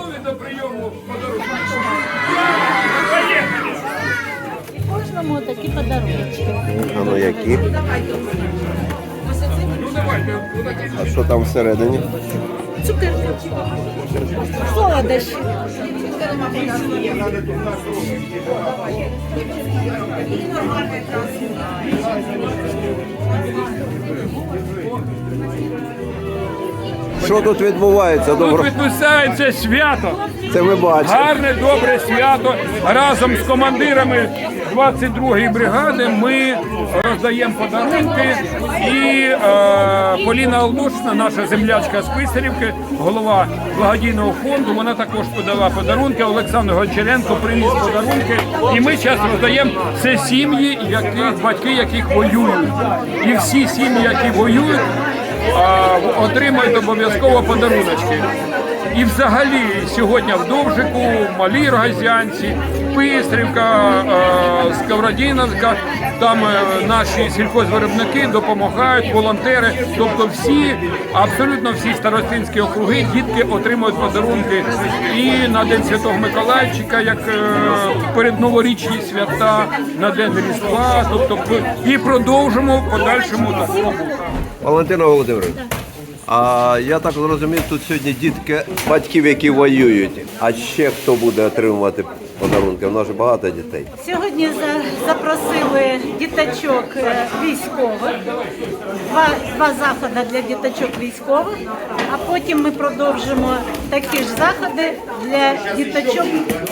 готові до прийому подарунків? Поїхали! Кожному такі подарунки. А ну які? Ну давайте, отакі. А що там всередині? Цукерки. Солодощі. Що тут відбувається? Тут Добро. відбувається свято. Це ми бачимо. Гарне, добре свято. Разом з командирами 22-ї бригади ми роздаємо подарунки. І е, Поліна Алдошина, наша землячка з Писарівки, голова благодійного фонду, вона також подала подарунки. Олександр Гончаренко приніс подарунки. І ми зараз роздаємо це сім'ї, яких батьки яких воюють. І всі сім'ї, які воюють, отримають обов'язково подаруночки. І взагалі сьогодні в Довжику, Малій Рогазянці, Пистрівка, Сковородіновка, там е, наші сільхозвиробники допомагають, волонтери. Тобто всі, абсолютно всі старостинські округи, дітки отримують подарунки і на День Святого Миколайчика, як е, перед новорічні свята, на День Різдва. Тобто і продовжимо в подальшому такому. Валентина Володимирівна. А я так зрозумів, тут сьогодні дітки батьків, які воюють. А ще хто буде отримувати подарунки? У нас ж багато дітей. Сьогодні за- запросили діточок е, військових, два, два заходи для діточок військових, а потім ми продовжимо такі ж заходи для діточок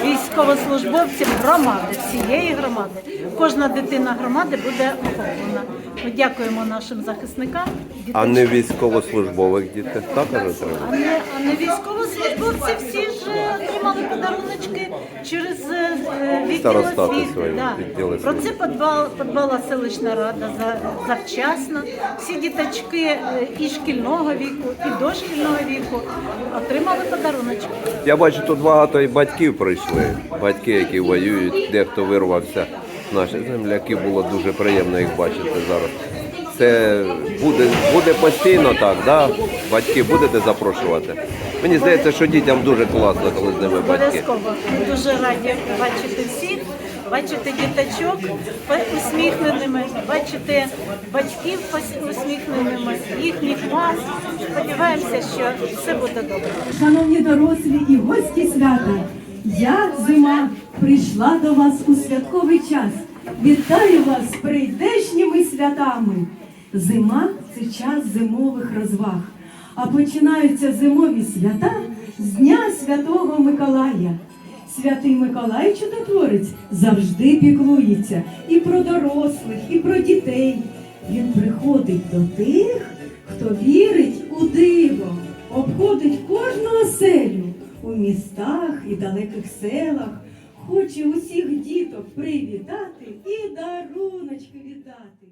військовослужбовців громади, всієї громади. Кожна дитина громади буде охоплена. Ми дякуємо нашим захисникам. А не військовослужбових дітей також отримують? А не, а не військовослужбовці всі ж е, отримали подаруночки через е, е, відділ Старостати освіти. Да. відділи Про свої. це подбала, подбала селищна рада за, завчасно. Всі діточки е, і шкільного віку, і дошкільного віку отримали подаруночки. Я бачу, тут багато і батьків прийшли. Батьки, які воюють, дехто вирвався. Наші земляки було дуже приємно їх бачити зараз. Це буде, буде постійно так, да? батьки будете запрошувати. Мені здається, що дітям дуже класно, коли з ними батьки. Обов'язково. Ми дуже раді бачити всіх, бачити діточок усміхненими, бачити батьків усміхненими, їхніх мам. Сподіваємося, що все буде добре. Шановні дорослі і гості свята, я зима прийшла до вас у святковий час. Вітаю вас з прийдешніми святами. Зима це час зимових розваг. А починаються зимові свята з Дня Святого Миколая. Святий Миколай Чудотворець завжди піклується і про дорослих, і про дітей. Він приходить до тих, хто вірить у диво, обходить кожну оселю у містах і далеких селах, хоче усіх діток привітати і даруночки віддати.